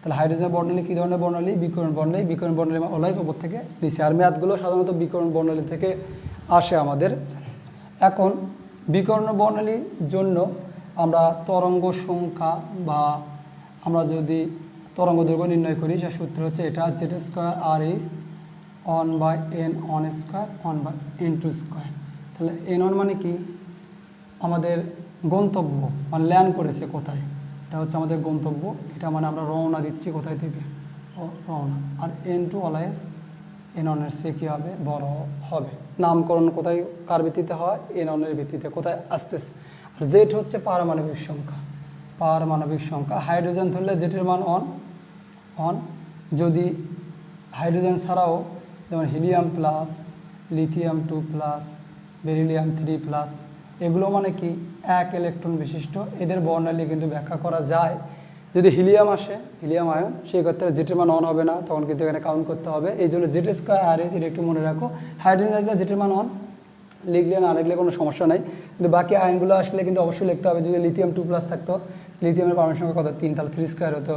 তাহলে হাইড্রোজেন বর্ণালী কী ধরনের বর্ণালী? বিকরণ বর্ণালী। বিকরণ বর্ণালী অলওয়াইজ ওপর থেকে নিচে। আর ম্যাথগুলো সাধারণত বিকরণ বর্ণালী থেকে আসে আমাদের। এখন বিকর্ণ বর্ণালীর জন্য আমরা তরঙ্গ সংখ্যা বা আমরা যদি তরঙ্গ দৈর্ঘ্য নির্ণয় করি, সে সূত্র হচ্ছে এটা Z square R is one by n one square one by n two square তাহলে এন অন মানে কি? আমাদের গন্তব্য মানে ল্যান্ড করেছে কোথায়? এটা হচ্ছে আমাদের গন্তব্য। এটা মানে আমরা রওনা দিচ্ছি কোথায় থেকে? রওনা। আর এন টু অলওয়েজ এন অনের সে কী হবে? বড় হবে। নামকরণ কোথায়, কার ভিত্তিতে হয়? এন অনের ভিত্তিতে কোথায় আসতেছে? আর জেট হচ্ছে পারমাণবিক সংখ্যা। পারমাণবিক সংখ্যা। হাইড্রোজেন ধরলে জেটের মান অন অন যদি হাইড্রোজেন ছাড়াও যেমন helium plus, lithium two plus, beryllium three plus এগুলো মানে কি? এক ইলেকট্রন বিশিষ্ট। এদের বর্ণালী কিন্তু ব্যাখ্যা করা যায়। যদি হিলিয়াম আসে হিলিয়াম আয়ন সেই ক্ষেত্রে জেটের মান অন হবে না, তখন কিন্তু এখানে কাউন্ট করতে হবে। এই জন্য জেট স্কোয়ার আর এস একটু মনে রাখো। হাইড্রোজেন আসলে জেটের মান অন লিখলে না লিখলে কোনো সমস্যা নাই। কিন্তু বাকি আয়নগুলো আসলে কিন্তু অবশ্যই লিখতে হবে। যদি লিথিয়াম টু প্লাস থাকতো লিথিয়ামের পারমাণবিক সংখ্যা কত? তিন, তাহলে থ্রি স্কোয়ার হতো।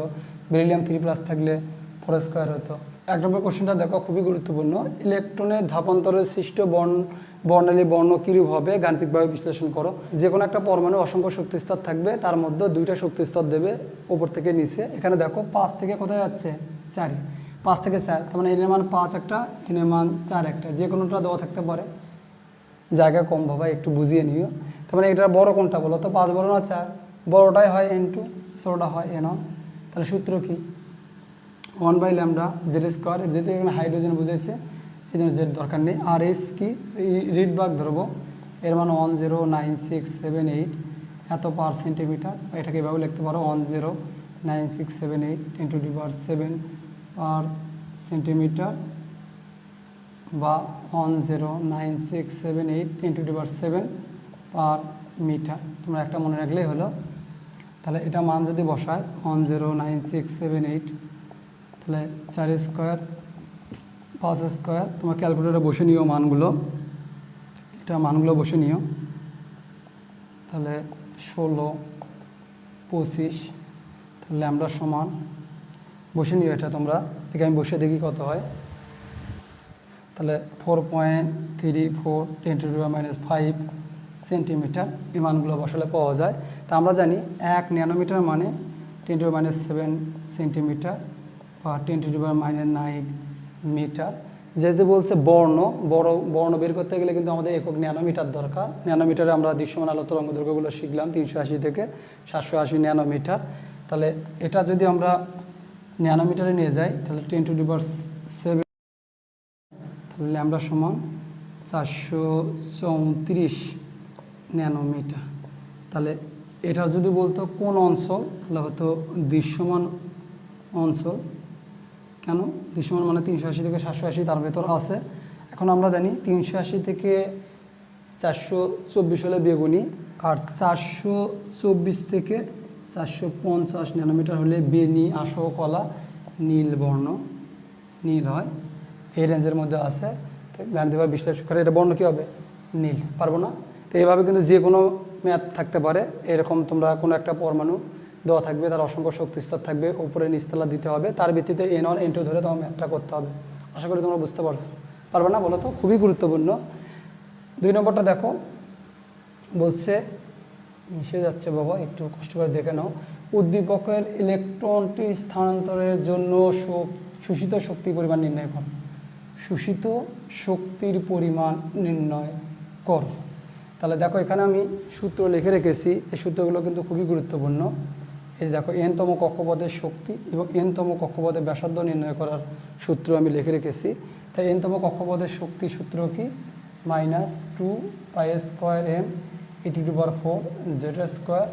বেরিলিয়াম থ্রি প্লাস থাকলে ফোর স্কোয়ার হতো। এক নম্বর কোশ্চেনটা দেখো, খুবই গুরুত্বপূর্ণ। ইলেকট্রনের ধাপান্তরের সৃষ্ট বর্ণ, বর্ণালী বর্ণ কিরূপ হবে? গাণিতিকভাবে বিশ্লেষণ করো। যে কোনো একটা পরমাণু অসংখ্য শক্তি স্তর থাকবে, তার মধ্যে দুইটা শক্তি স্তর দেবে ওপর থেকে নিচে। এখানে দেখো, পাঁচ থেকে কোথায় যাচ্ছে? চারি। পাঁচ থেকে চার, তার মানে এনের মান পাঁচ একটা এনের মান চার একটা। যে কোনোটা দেওয়া থাকতে পারে। জায়গা কম বাবা, একটু বুঝিয়ে নিও। তার মানে এটা বড় কোনটা বলো? তো পাঁচ বড় না চার? বড়টাই হয় এন টু ছোটোটা হয় এন তাহলে সূত্র কি? One by lambda Z square যেহেতু এখানে হাইড্রোজেন বুঝাইছে এই জন্য জেড দরকার নেই। আর এস কি? রিড বাগ ধরবো। এর মান one zero nine six seven eight এত পার সেন্টিমিটার এটাকে এভাবে লিখতে পারো one zero nine six seven eight into the power seven per centimetre বা one zero nine six seven eight into the power seven per metre তোমরা একটা মনে রাখলেই হলো। তাহলে এটা মান যদি বসায় one zero nine six seven eight তাহলে চার স্কোয়ার, পাঁচ স্কোয়ার, তোমার ক্যালকুলেটারে বসে নিও মানগুলো। এটা মানগুলো বসে নিও। তাহলে ষোলো, পঁচিশ, তাহলে আমরা সমান। বসে নিও এটা তোমরা। দেখে আমি বসে দেখি কত হয়। তাহলে four point three four ten to minus five centimetre এই মানগুলো বসালে পাওয়া যায়। তা আমরা জানি এক ন্যানোমিটার মানে ten to minus seven centimetre ten to minus nine metre যেহেতু বলছে বর্ণ, বড়, বর্ণ বের করতে গেলে কিন্তু আমাদের একক ন্যানোমিটার দরকার। ন্যানোমিটারে আমরা দৃশ্যমান আলো তরঙ্গ শিখলাম, তিনশো আশি থেকে সাতশো আশি ন্যানোমিটার। তাহলে এটা যদি আমরা ন্যানোমিটারে নিয়ে যাই, তাহলে ten to the power seven তাহলে ল্যামডা সমান চারশো চৌত্রিশ ন্যানোমিটার। তাহলে এটা যদি বলতো কোন অঞ্চল, তাহলে হয়তো দৃশ্যমান অঞ্চল। কেন? দৃশ্যমান মানে তিনশো আশি থেকে সাতশো আশি তার ভেতর আছে। এখন আমরা জানি তিনশো আশি থেকে চারশো চব্বিশ হলে বেগুনি, আর চারশো চব্বিশ থেকে চারশো পঞ্চাশ ন্যানোমিটার হলে বেনি আশো কলা, নীল বর্ণ, নীল হয়। এই রেঞ্জের মধ্যে আছে। তো গাণিতিকভাবে বিশ্লেষণ করে এটা বর্ণ কী হবে? নীল, পারব না? তো এইভাবে কিন্তু যে কোনো ম্যাথ থাকতে পারে। এরকম তোমরা কোনো একটা পরমাণু দেওয়া থাকবে, তার অসংখ্য শক্তিস্তর থাকবে, উপরে নিস্তলা দিতে হবে, তার ভিত্তিতে এন ওয়ান এন টু ধরে তোমার ম্যাথটা করতে হবে। আশা করি তোমরা বুঝতে পারছ। পারবে না বলো তো? খুবই গুরুত্বপূর্ণ। দুই নম্বরটা দেখো। বলছে, মিশে যাচ্ছে বাবা, একটু কষ্ট করে দেখে নাও। উদ্দীপকের ইলেকট্রনটি স্থানান্তরের জন্য শোষিত শক্তি পরিমাণ নির্ণয় করো। শোষিত শক্তির পরিমাণ নির্ণয় করো। তাহলে দেখো, এখানে আমি সূত্র লিখে রেখেছি। এই সূত্রগুলো কিন্তু খুবই গুরুত্বপূর্ণ। এই দেখো, এনতম কক্ষপথের শক্তি এবং এনতম কক্ষপথের ব্যাসার্ধ নির্ণয় করার সূত্র আমি লিখে রেখেছি। তাই এনতম কক্ষপথের শক্তি সূত্র কি? Minus two pi square M e to power four Z square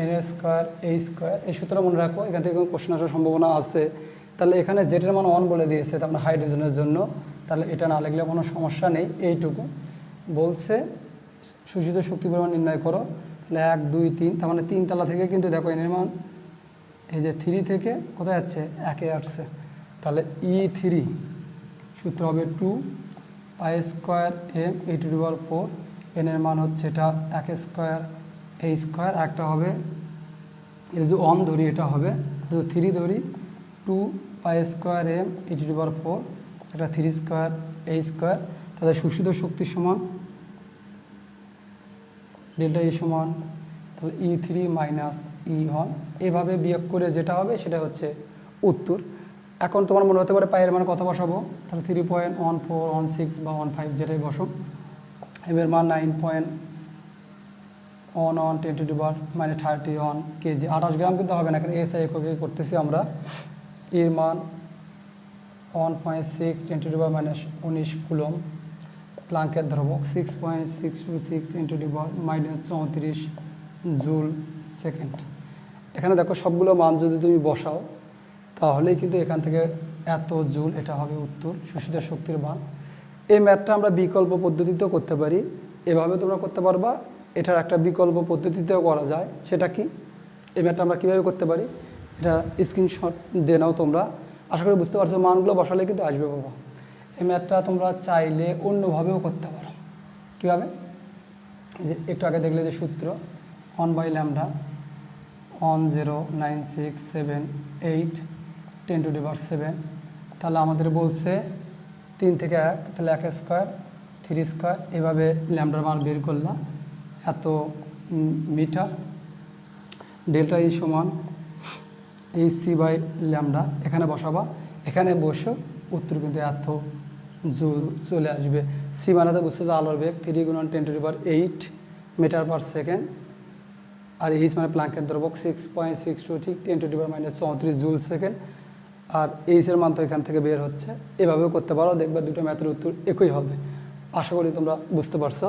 n square h square. এই সূত্র মনে রাখো, এখান থেকে কোশ্চেন আসার সম্ভাবনা আছে। তাহলে এখানে জেটের মান ওয়ান বলে দিয়েছে, তার মানে হাইড্রোজেনের জন্য। তাহলে এটা না লিখলে কোনো সমস্যা নেই, এইটুকু। বলছে শোষিত শক্তি পরিমাণ নির্ণয় করো। তাহলে এক দুই, তিন, তার মানে তিন তলা থেকে কিন্তু দেখো এনের মান এই যে থ্রি থেকে কোথায় যাচ্ছে? একে আসছে। তাহলে ই থ্রি সূত্র হবে two pi square M e to the power four এনের মান হচ্ছে এটা এক স্কোয়ার এই স্কোয়ার একটা হবে এটা যদি ওয়ান ধরি, এটা হবে যদি থ্রি ধরি two pi square M E to power four একটা থ্রি স্কোয়ার এ স্কোয়ার তাদের শোষিত শক্তির সমান ডেল্টা ই সমান তাহলে ই থ্রি মাইনাস ই হন এভাবে বিয়োগ করে যেটা হবে সেটা হচ্ছে উত্তর। এখন তোমার মনে হতে পারে পায়ের মান কত বসাবো? তাহলে three point one four one six বা ওয়ান ফাইভ যেটাই বসো এম এর মান nine point one one ten to the power মানে থার্টি ওয়ান কেজি আঠাশ গ্রাম কিন্তু হবে না, কারণ এস আই এককে করতেছি আমরা। এর মান one point six ten to the power minus উনিশ কুলম। প্লাঙ্কের ধ্রুবক six point six two six into the power minus চৌত্রিশ জুল সেকেন্ড এখানে দেখো সবগুলো মান যদি তুমি বসাও, তাহলেই কিন্তু এখান থেকে এত জুল এটা হবে উত্তর শোষিত শক্তির মান। এই ম্যাথটা আমরা বিকল্প পদ্ধতিতেও করতে পারি। এভাবে তোমরা করতে পারবা। এটার একটা বিকল্প পদ্ধতিতেও করা যায়। সেটা কি? এই ম্যাথটা আমরা কীভাবে করতে পারি? এটা স্ক্রিনশট দিয়ে নাও তোমরা। আশা করি বুঝতে পারছ, মানগুলো বসালে কিন্তু আসবে বাবা। এই ম্যাথটা তোমরা চাইলে অন্যভাবেও করতে পারো। কীভাবে? যে একটু আগে দেখলে যে সূত্র one by lambda one zero nine six seven eight ten to the power seven তাহলে আমাদের বলছে তিন থেকে এক, তাহলে এক স্কোয়ার থ্রি স্কোয়ার এভাবে ল্যামডার মান বের করলাম। এত মিটার ডেল্টা ই সমান এই সি বাই ল্যামডা এখানে বসাবা, এখানে বসে উত্তর কিন্তু এত চলে আসবে। সি বুঝতে যে আলোর বেগ থ্রি গুণন ten to power eight metre per second R H মানে প্লাঙ্কের দ্রবক সিক্স পয়েন্ট সিক্স টু ঠিক টেন টু পার মাইনাস চৌত্রিশ জুল সেকেন্ড আর এইচের মান তো এখান থেকে বের হচ্ছে। এভাবেও করতে পারো। দেখবে দুটো ম্যাথের উত্তর একই হবে। আশা করি তোমরা বুঝতে পারছ।